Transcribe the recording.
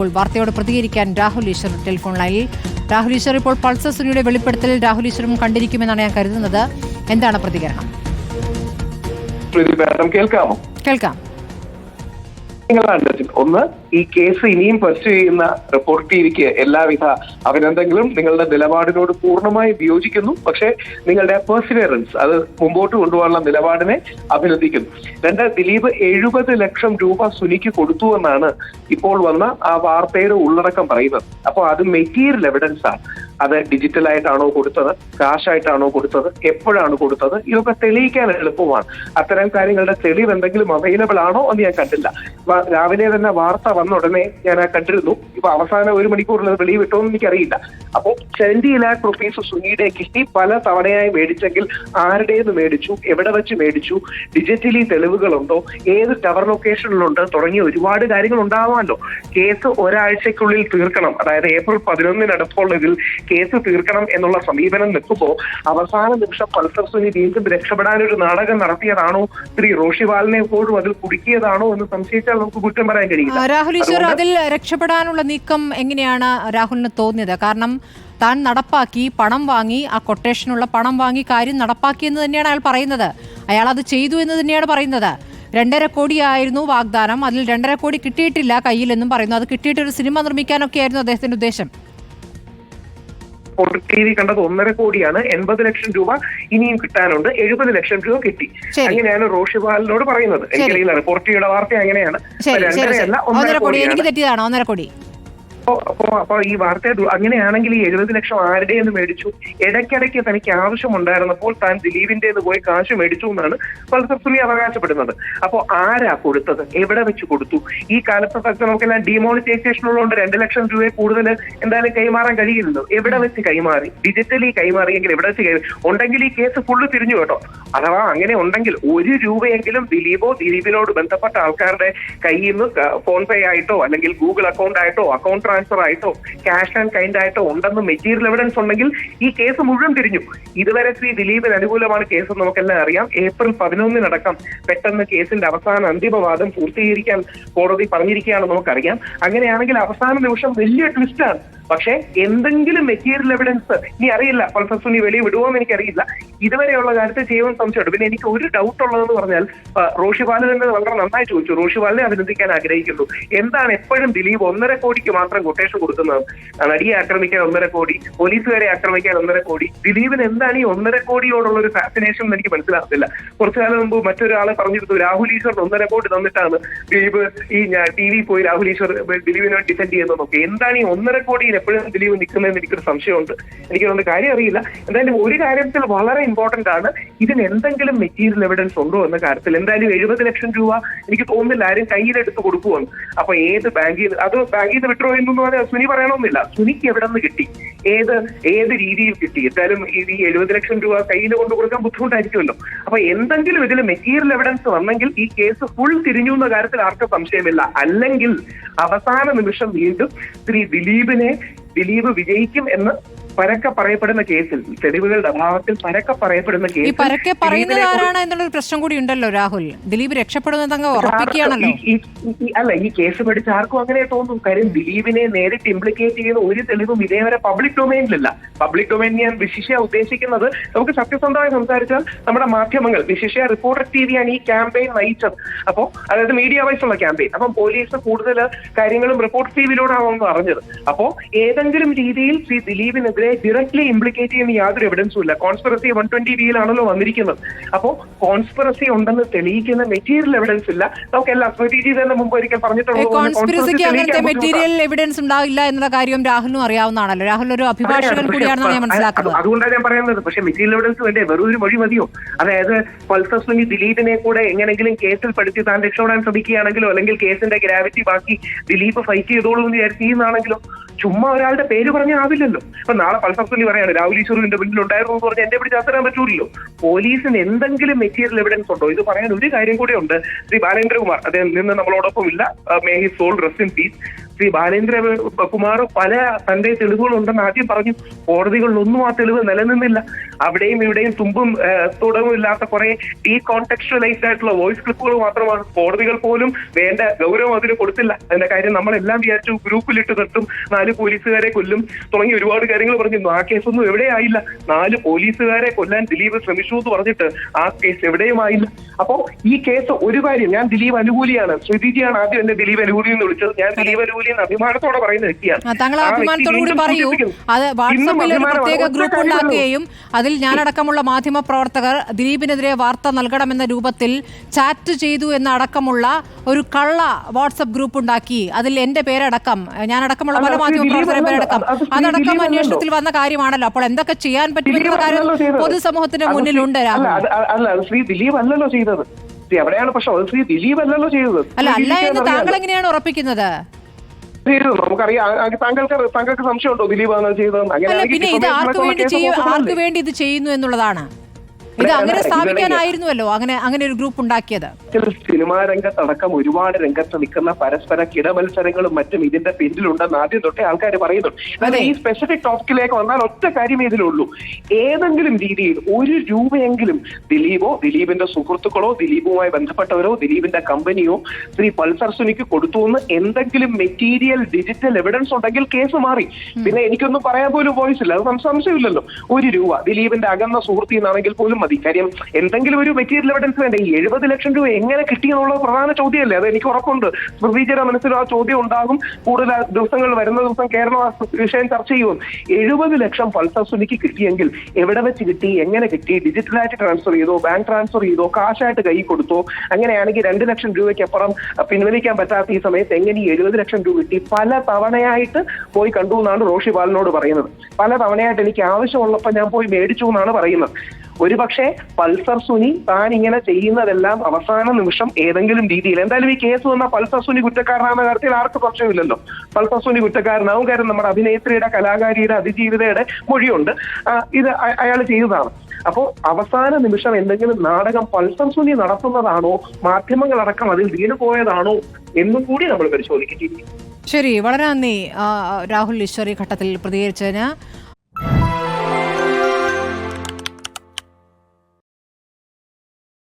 ഇപ്പോൾ വാർത്തയോട് പ്രതികരിക്കാൻ രാഹുൽ ഈശ്വർ ടെലിഫോൺ ലൈനിൽ. രാഹുൽ ഈശ്വർ ഇപ്പോൾ പൾസർ സുനിയുടെ വെളിപ്പെടുത്തൽ രാഹുൽ ഈശ്വറും കണ്ടിരിക്കുമെന്നാണ് ഞാൻ കരുതുന്നത്. എന്താണ് പ്രതികരണം? കേൾക്കാം കേൾക്കാം. നിങ്ങളാണ് ഒന്ന് ഈ കേസ് ഇനിയും പെർസ്യൂ ചെയ്യുന്ന റിപ്പോർട്ട് എല്ലാവിധ അഭിനന്ദനങ്ങളും നിങ്ങളുടെ നിലപാടിനോട് പൂർണമായും വിയോജിക്കുന്നു പക്ഷേ നിങ്ങളുടെ പെർസിവിയറൻസ് അത് മുമ്പോട്ട് കൊണ്ടുപോകാനുള്ള നിലപാടിനെ അഭിനന്ദിക്കുന്നു. രണ്ട് ദിലീപ് എഴുപത് ലക്ഷം രൂപ സുനിക്ക് കൊടുത്തു എന്നാണ് ഇപ്പോൾ വന്ന ആ വാർത്തയുടെ ഉള്ളടക്കം പറയുന്നത്. അപ്പോൾ അത് മെറ്റീരിയൽ എവിഡൻസ് ആണ്. അത് ഡിജിറ്റൽ ആയിട്ടാണോ കൊടുത്തത്? കാശായിട്ടാണോ കൊടുത്തത്? എപ്പോഴാണ് കൊടുത്തത്? ഇതൊക്കെ തെളിയിക്കാൻ എളുപ്പമാണ്. അത്തരം കാര്യങ്ങളുടെ തെളിവ് എന്തെങ്കിലും അവൈലബിൾ ആണോ എന്ന് ഞാൻ കണ്ടില്ല. രാവിലെ തന്നെ വാർത്ത വന്ന ഉടനെ ഞാൻ ആ കണ്ടിരുന്നു. ഇപ്പൊ അവസാന ഒരു മണിക്കൂറിൽ വെളിയിൽ വിട്ടോന്ന് എനിക്കറിയില്ല. അപ്പോൾ സെവന്റി ലാക്ക് റുപ്പീസ് സുനിയുടെ കിട്ടി പല തവണയായി മേടിച്ചെങ്കിൽ ആരുടേത് മേടിച്ചു? എവിടെ വെച്ച് മേടിച്ചു? ഡിജിറ്റലി തെളിവുകളുണ്ടോ? ഏത് ടവർ ലൊക്കേഷനിലുണ്ട്? തുടങ്ങിയ ഒരുപാട് കാര്യങ്ങൾ ഉണ്ടാവാമല്ലോ. കേസ് ഒരാഴ്ചക്കുള്ളിൽ തീർക്കണം. അതായത് ഏപ്രിൽ പതിനൊന്നിനടുത്തുള്ള ഇതിൽ കേസ് തീർക്കണം എന്നുള്ള സമീപനം നിൽക്കുമ്പോൾ അവസാന നിമിഷം പൾസർ സുനി വീണ്ടും രക്ഷപ്പെടാനൊരു നാടകം നടത്തിയതാണോ? ശ്രീ റോഷിവാലിനെ പോലും അതിൽ കുടുക്കിയതാണോ എന്ന് സംശയിച്ചാൽ നമുക്ക് കുറ്റം പറയാൻ കഴിയില്ല. രാഹുൽ ഈശ്വർ അതിൽ രക്ഷപ്പെടാനുള്ള നീക്കം എങ്ങനെയാണ് രാഹുലിന് തോന്നിയത്? കാരണം താൻ നടപ്പാക്കി പണം വാങ്ങി ആ കൊട്ടേഷനുള്ള പണം വാങ്ങി കാര്യം നടപ്പാക്കി എന്ന് തന്നെയാണ് അയാൾ പറയുന്നത്. അയാൾ അത് ചെയ്തു എന്ന് തന്നെയാണ് പറയുന്നത്. രണ്ടര കോടിയായിരുന്നു വാഗ്ദാനം. അതിൽ രണ്ടര കോടി കിട്ടിയിട്ടില്ല കയ്യിലെന്നും പറയുന്നു. അത് കിട്ടിയിട്ട് ഒരു സിനിമ നിർമ്മിക്കാനൊക്കെ ആയിരുന്നു അദ്ദേഹത്തിന്റെ ഉദ്ദേശം. ടി വി കണ്ടത് ഒന്നര കോടിയാണ്. എൺപത് ലക്ഷം രൂപ ഇനിയും കിട്ടാനുണ്ട്. എഴുപത് ലക്ഷം രൂപ കിട്ടി. അങ്ങനെയാണ് റോഷിപാലിനോട് പറയുന്നത്. എനിക്കറിയില്ല റിപ്പോർട്ടിയുടെ വാർത്ത അങ്ങനെയാണ്. രണ്ടരയല്ല ഒന്നര കോടി എനിക്ക് തെറ്റിയതാണ്? ഒന്നര കോടി. അപ്പോ അപ്പോ ഈ വാർത്ത അങ്ങനെയാണെങ്കിൽ ഈ എഴുപത് ലക്ഷം ആരുടെ എന്ന് മേടിച്ചു? ഇടയ്ക്കിടയ്ക്ക് തനിക്ക് ആവശ്യമുണ്ടായിരുന്നപ്പോൾ താൻ ദിലീപിന്റെ പോയി കാശ് മേടിച്ചു എന്നാണ് പൾസർ അവകാശപ്പെടുന്നത്. അപ്പോ ആരാ കൊടുത്തത്? എവിടെ വെച്ച് കൊടുത്തു? ഈ കാലത്തൊക്കെ നമുക്കെല്ലാം ഡിമോണിറ്റൈസേഷൻ ഉള്ളതുകൊണ്ട് രണ്ട് ലക്ഷം രൂപയെ കൂടുതൽ എന്തായാലും കൈമാറാൻ കഴിയില്ലല്ലോ. എവിടെ വെച്ച് കൈമാറി? ഡിജിറ്റലി കൈമാറിയെങ്കിൽ എവിടെ വെച്ച് കൈമാറി? ഉണ്ടെങ്കിൽ ഈ കേസ് ഫുള്ള് തിരിഞ്ഞു കേട്ടോ. അഥവാ അങ്ങനെ ഉണ്ടെങ്കിൽ ഒരു രൂപയെങ്കിലും ദിലീപോ ദിലീപിനോട് ബന്ധപ്പെട്ട ആൾക്കാരുടെ കയ്യിൽ നിന്ന് ഫോൺ പേ ആയിട്ടോ അല്ലെങ്കിൽ ഗൂഗിൾ അക്കൗണ്ട് ആയിട്ടോ അക്കൗണ്ട് ട്രാൻസ്ഫർ ആയിട്ടോ ക്യാഷ് ആൻഡ് കൈൻഡ് ആയിട്ടോ ഉണ്ടെന്ന് മെറ്റീരിയൽ എവിഡൻസ് ഉണ്ടെങ്കിൽ ഈ കേസ് മുഴുവൻ തിരിഞ്ഞു. ഇതുവരെ ശ്രീ ദിലീപിന് അനുകൂലമാണ് കേസ് നമുക്കെല്ലാം അറിയാം. ഏപ്രിൽ പതിനൊന്നിനടക്കം പെട്ടെന്ന് കേസിന്റെ അവസാന അന്തിമവാദം പൂർത്തീകരിക്കാൻ കോടതി പറഞ്ഞിരിക്കുകയാണ് നമുക്കറിയാം. അങ്ങനെയാണെങ്കിൽ അവസാന നിമിഷം വലിയ ട്വിസ്റ്റാണ് പക്ഷേ എന്തെങ്കിലും മെറ്റീരിയൽ എവിഡൻസ് ഇനി അറിയില്ല. പൾസസ് ഇനി വെളിയിൽ വിടുമോ എന്ന് എനിക്കറിയില്ല. ഇതുവരെയുള്ള കാര്യത്തെ ചെയ്യുമെന്ന് സംശയമുണ്ട്. പിന്നെ എനിക്ക് ഒരു ഡൗട്ട് ഉള്ളതെന്ന് പറഞ്ഞാൽ റോഷിപാൽ തന്നെ വളരെ നന്നായി ചോദിച്ചു. റോഷിപാലിനെ അഭിനന്ദിക്കാൻ ആഗ്രഹിക്കുന്നു. എന്താണ് എപ്പോഴും ദിലീപ് ഒന്നര കോടിക്ക് മാത്രം കൊട്ടേഷൻ കൊടുക്കുന്നത്? നടിയെ ആക്രമിക്കാൻ ഒന്നര കോടി പോലീസുകാരെ ആക്രമിക്കാൻ ഒന്നര കോടി. ദിലീപിന് എന്താണ് ഈ ഒന്നര കോടിയോടുള്ള ഒരു ഫാസിനേഷൻ എന്ന് എനിക്ക് മനസ്സിലാകത്തില്ല. കുറച്ചു കാലം മുമ്പ് മറ്റൊരാളെ പറഞ്ഞിരുന്നു രാഹുൽ ഈശ്വർ ഒന്നര കോടി തന്നിട്ടാണ് ദിലീപ് ഈ ടി വി പോയി രാഹുൽ ഈശ്വർ ദിലീപിനെ ഡിഫെൻഡ് ചെയ്യുന്നത് നോക്കി എന്താണ് ഈ ഒന്നര കോടിയിൽ എപ്പോഴും ദിലീപ് നിൽക്കുന്നതെന്ന് എനിക്കൊരു സംശയമുണ്ട്. എനിക്കതുകൊണ്ട് കാര്യം അറിയില്ല. എന്തായാലും ഒരു കാര്യത്തിൽ വളരെ ഇമ്പോർട്ടന്റ് ആണ്. ഇതിന് എന്തെങ്കിലും മെറ്റീരിയൽ എവിഡൻസ് ഉണ്ടോ എന്ന കാര്യത്തിൽ. എന്തായാലും എഴുപത് ലക്ഷം രൂപ എനിക്ക് തോന്നുന്നില്ല. ആരും കയ്യിലെടുത്ത് കൊടുക്കുമെന്ന് അപ്പൊ ഏത് ബാങ്കിൽ അത് ബാങ്കിൽ നിന്ന് വിട്രോ ചെയ്യുന്നു പറഞ്ഞാൽ സുനി പറയണമെന്നില്ല. സുനിക്ക് എവിടെ നിന്ന് കിട്ടി? ഏത് ഏത് രീതിയിൽ കിട്ടി? എന്തായാലും ഈ എഴുപത് ലക്ഷം രൂപ കയ്യിൽ കൊണ്ടു കൊടുക്കാൻ ബുദ്ധിമുട്ടായിരിക്കുമല്ലോ. അപ്പൊ എന്തെങ്കിലും ഇതിൽ മെറ്റീരിയൽ എവിഡൻസ് വന്നെങ്കിൽ ഈ കേസ് ഫുൾ തിരിഞ്ഞു എന്ന കാര്യത്തിൽ ആർക്കും സംശയമില്ല. അല്ലെങ്കിൽ അവസാന നിമിഷം വീണ്ടും ശ്രീ ദിലീപിനെ ദിലീപ് വിജയിക്കും എന്ന് പരക്കെ പറയപ്പെടുന്ന കേസിൽ തെളിവുകളുടെ അഭാവത്തിൽ പരക്കെ പറയപ്പെടുന്ന ഈ കേസിൽ പരക്കെ പറയുന്നത് ആരാണ് എന്നുള്ളൊരു പ്രശ്നം കൂടി ഉണ്ടല്ലോ രാഹുൽ. ദിലീപ് രക്ഷപ്പെടുന്നത് അങ്ങ് ഉറപ്പിക്കുകയാണല്ലോ. ഈ- ഈ- ഈ- അല്ല ഈ കേസ് പഠിച്ച ആർക്കും അങ്ങനെ തോന്നും. കാര്യം ദിലീപിനെ നേരിട്ട് ഇംപ്ലിക്കേറ്റ് ചെയ്യുന്ന ഒരു തെളിവും ഇതേവരെ പബ്ലിക് ഡൊമൈനിലില്ല പബ്ലിക് ഡൊമൈൻ ഞാൻ വിശിഷ്യ ഉദ്ദേശിക്കുന്നത്. നമുക്ക് സത്യസന്ധമായി സംസാരിച്ചാൽ നമ്മുടെ മാധ്യമങ്ങൾ വിശിഷ്യ റിപ്പോർട്ടർ ടി വിയാണ് ഈ ക്യാമ്പയിൻ നയിച്ചത്. അപ്പോൾ അതായത് മീഡിയ വൈസ് ഉള്ള ക്യാമ്പയിൻ അപ്പം പോലീസ് കൂടുതൽ കാര്യങ്ങളും റിപ്പോർട്ട് ടി വിയിലൂടെയാണെന്ന് അറിഞ്ഞത് അപ്പോൾ ഏതെങ്കിലും രീതിയിൽ ശ്രീ ദിലീപിനെതിരെ ഡയറക്ട്ലി ഇംപ്ലിക്കേറ്റ് ചെയ്യുന്ന യാതൊരു എവിഡൻസും ഇല്ല. കോൺസ്പിറസി വൺ ട്വന്റി ബിയിലാണല്ലോ വന്നിരിക്കുന്നത്. അപ്പോൾ കോൺസ്പിറസി ഉണ്ടെന്ന് തെളിയിക്കുന്ന മെറ്റീരിയൽ എവിഡൻസ് ഇല്ല. നമുക്ക് എല്ലാ സ്മൃതി തന്നെ മുമ്പ് ഒരിക്കൽ പറഞ്ഞിട്ടുള്ളത് conspiracy മെറ്റീരിയൽ എവിഡൻസ് ഉണ്ടാവില്ല എന്നുള്ള കാര്യം രാഹുലിനും അറിയാവുന്നതാണല്ലോ. രാഹുൽ ഒരു അഭിഭാഷകൻ പക്ഷേ, ഞാൻ മനസ്സിലാക്കുന്നത് അതുകൊണ്ടാണ് ഞാൻ പറയുന്നത്. പക്ഷേ മെറ്റീരിയൽ എവിഡൻസ് വേണ്ടേ? വെറും ഒരു മൊഴി മതിയോ? അതായത് പൾസർ സ്വിംഗ് ദിലീപിനെ കൂടെ എങ്ങനെങ്കിലും കേസിൽ പെടുത്തി താൻ രക്ഷപ്പെടാൻ ശ്രമിക്കുകയാണെങ്കിലോ അല്ലെങ്കിൽ കേസിന്റെ ഗ്രാവിറ്റി ബാക്കി ദിലീപ് ഫൈറ്റ് ചെയ്തോളൂ എന്ന് വിചാരിക്കുന്നതാണെങ്കിലോ ചെയ്യുന്നതാണെങ്കിലോ ചുമ്മാ ഒരാളുടെ പേര് പറഞ്ഞ ആവില്ലല്ലോ. ഇപ്പൊ നാളെ പൾസർ സുനി പറയാണ് രാഹുൽ ഈശ്വറിന്റെ മുന്നിൽ ഉണ്ടായിരുന്നു എന്ന് പറഞ്ഞാൽ എന്റെ പിടിച്ച് അത്തരാൻ പറ്റൂലല്ലോ. പോലീസിന് എന്തെങ്കിലും മെറ്റീരിയൽ എവിഡൻസ് ഉണ്ടോ? ഇത് പറയാൻ ഒരു കാര്യം കൂടെ ഉണ്ട്. ശ്രീ ബാലേന്ദ്രകുമാർ അദ്ദേഹം നിന്ന് നമ്മളോടൊപ്പം ഇല്ല. May he soul rest in peace Shri Balendra Kumar പല തന്റെ തെളിവുകളുണ്ടെന്ന് ആദ്യം പറഞ്ഞു. കോടതികളിലൊന്നും ആ തെളിവ് നിലനിന്നില്ല. അവിടെയും ഇവിടെയും തുമ്പും തുടവും ഇല്ലാത്ത കുറെ ഡീ കോൺടെക്ച്വലൈസ്ഡ് ആയിട്ടുള്ള വോയിസ് ക്ലിപ്പുകൾ മാത്രമാണ് കോടതികൾ പോലും വേണ്ട ഗൗരവം അതിന് കൊടുത്തില്ല. അതിന്റെ കാര്യം നമ്മളെല്ലാം വിചാരിച്ചു ഗ്രൂപ്പിലിട്ട് നിർത്തും. നാല് പോലീസുകാരെ കൊല്ലും. തുടങ്ങി ഒരുപാട് കാര്യങ്ങൾ പറഞ്ഞിരുന്നു ആ കേസൊന്നും എവിടെയായില്ല നാല് പോലീസുകാരെ കൊല്ലാൻ ദിലീപ് ശ്രമിച്ചു എന്ന് പറഞ്ഞിട്ട് ആ കേസ് എവിടെയും ആയില്ല. അപ്പോ ഈ കേസ് ഒരു കാര്യം ഞാൻ ദിലീപ് അനുകൂലിയാണ്. ശ്രുതിജിയാണ് ആദ്യം എന്നെ ദിലീപ് അനുകൂലി എന്ന് വിളിച്ചത്. ഞാൻ ദിലീപ് അനുകൂലി എന്ന് അഭിമാനത്തോടെ പറയുന്ന വ്യക്തിയാണ്. താങ്കൾ അഭിമാനത്തോടു കൂടി പറയൂ. അത് ഇന്നും വാട്സാപ്പിൽ ഒരു പ്രത്യേക ഗ്രൂപ്പ്. ഉണ്ടാക്കുകയും അതിൽ ഞാനടക്കമുള്ള മാധ്യമ പ്രവർത്തകർ ദിലീപിനെതിരെ വാർത്ത നൽകണമെന്ന രൂപത്തിൽ ചാറ്റ് ചെയ്തു എന്ന അടക്കമുള്ള ഒരു കള്ള വാട്സപ്പ് ഗ്രൂപ്പ് ഉണ്ടാക്കി. അതിൽ എന്റെ പേരടക്കം ഞാനടക്കമുള്ള പല മാധ്യമ പ്രവർത്തകരുടെ പേരടക്കം. അതടക്കം അന്വേഷണത്തിൽ വന്ന കാര്യമാണല്ലോ. അപ്പോൾ എന്തൊക്കെ ചെയ്യാൻ പറ്റുമെന്ന കാര്യം പൊതുസമൂഹത്തിന്റെ മുന്നിലുണ്ട് അല്ല ശ്രീ ദിലീപ് അല്ലല്ലോ ചെയ്തത്. ശ്രീ എവിടെയാണ് ശ്രീ ദിലീപ് അല്ലല്ലോ ചെയ്തത്. അല്ല അല്ല എന്ന് താങ്കൾ എങ്ങനെയാണ് ഉറപ്പിക്കുന്നത്? ചെയ്തത് നമുക്കറിയാം. താങ്കൾക്ക് താങ്കൾക്ക് സംശയമുണ്ടോ ദിലീപ് ആണ് ചെയ്തതെന്ന്? അങ്ങനെ പിന്നെ ഇത് ആർക്ക് വേണ്ടി ചെയ്യും? ആർക്ക് വേണ്ടി ഇത് ചെയ്യുന്നു എന്നുള്ളതാണ്? ഇത് അങ്ങനെ സ്ഥാപിക്കാനായിരുന്നുവല്ലോ അങ്ങനെ അങ്ങനെ ഒരു ഗ്രൂപ്പ് ഉണ്ടാക്കിയത്? സിനിമാ രംഗത്തടക്കം ഒരുപാട് രംഗത്ത് നിൽക്കുന്ന പരസ്പര കിടമത്സരങ്ങളും മറ്റും ഇതിന്റെ പിന്നിലുണ്ടെന്ന് ആദ്യം തൊട്ടേ ആൾക്കാർ പറയുന്നുണ്ട് ഈ സ്പെസിഫിക് ടോപ്പിക്കിലേക്ക് വന്നാൽ ഒറ്റ കാര്യമേ ഇതിലുള്ളൂ. ഏതെങ്കിലും രീതിയിൽ ഒരു രൂപയെങ്കിലും ദിലീപോ ദിലീപിന്റെ സുഹൃത്തുക്കളോ ദിലീപുമായി ബന്ധപ്പെട്ടവരോ ദിലീപിന്റെ കമ്പനിയോ ശ്രീ പൾസർ സുനിക്ക് കൊടുത്തു എന്ന് എന്തെങ്കിലും മെറ്റീരിയൽ ഡിജിറ്റൽ എവിഡൻസ് ഉണ്ടെങ്കിൽ കേസ് മാറി. പിന്നെ എനിക്കൊന്നും പറയാൻ പോലും വോയിസ് ഇല്ല. അത് സംശയമില്ലല്ലോ. ഒരു രൂപ. ദിലീപിന്റെ അകന്ന സുഹൃത്തിൽ നിന്നാണെങ്കിൽ പോലും മതി. കാര്യം എന്തെങ്കിലും ഒരു മെറ്റീരിയൽ എവിഡൻസ് വേണ്ട? ഈ എഴുപത് ലക്ഷം രൂപ എങ്ങനെ കിട്ടിയെന്നുള്ള പ്രധാന ചോദ്യമല്ലേ? അത് എനിക്ക് ഉറപ്പുണ്ട്. സ്മൃതിജിയുടെ മനസ്സിലും ആ ചോദ്യം ഉണ്ടാകും. കൂടുതൽ ദിവസങ്ങൾ വരുന്ന ദിവസം കേരളം ആ വിഷയം ചർച്ച ചെയ്യും. എഴുപത് ലക്ഷം പൾസർ സുനിക്ക് കിട്ടിയെങ്കിൽ എവിടെ വെച്ച് കിട്ടി? എങ്ങനെ കിട്ടി? ഡിജിറ്റലായിട്ട് ട്രാൻസ്ഫർ ചെയ്തോ? ബാങ്ക് ട്രാൻസ്ഫർ ചെയ്തോ? കാശായിട്ട് കൈ കൊടുത്തോ? അങ്ങനെയാണെങ്കിൽ രണ്ട് ലക്ഷം രൂപയ്ക്ക് അപ്പുറം പിൻവലിക്കാൻ പറ്റാത്ത ഈ സമയത്ത് എങ്ങനെ ഈ എഴുപത് ലക്ഷം രൂപ കിട്ടി? പല തവണയായിട്ട് പോയി കണ്ടു എന്നാണ് റോഷി ബാലിനോട് പറയുന്നത്. പല തവണയായിട്ട് എനിക്ക് ആവശ്യമുള്ളപ്പോൾ ഞാൻ പോയി മേടിച്ചു എന്നാണ് പറയുന്നത്. ഒരുപക്ഷെ പൾസർ സുനി താൻ ഇങ്ങനെ ചെയ്യുന്നതെല്ലാം അവസാന നിമിഷം ഏതെങ്കിലും രീതിയിൽ എന്തായാലും ഈ കേസ് വന്ന പൾസർ സുനി കുറ്റക്കാരനാണെന്ന കാര്യത്തിൽ ആർക്കും സംശയമില്ലല്ലോ പൾസർ സുനി കുറ്റക്കാരനാവും. കാര്യം നമ്മുടെ അഭിനേത്രിയുടെ കലാകാരിയുടെ അതിജീവിതയുടെ മൊഴിയുണ്ട്. ഇത് അയാൾ ചെയ്തതാണ്. അപ്പോൾ അവസാന നിമിഷം എന്തെങ്കിലും നാടകം പൾസർ സുനി നടത്തുന്നതാണോ? മാധ്യമങ്ങളടക്കം അതിൽ വീണു പോയതാണോ? എന്നും കൂടി നമ്മൾ പരിശോധിക്കേണ്ടിയിരിക്കും ശരി വളരെ നന്ദി രാഹുൽ ഈശ്വർ ഈ ഘട്ടത്തിൽ പ്രതികരിച്ചതിന്.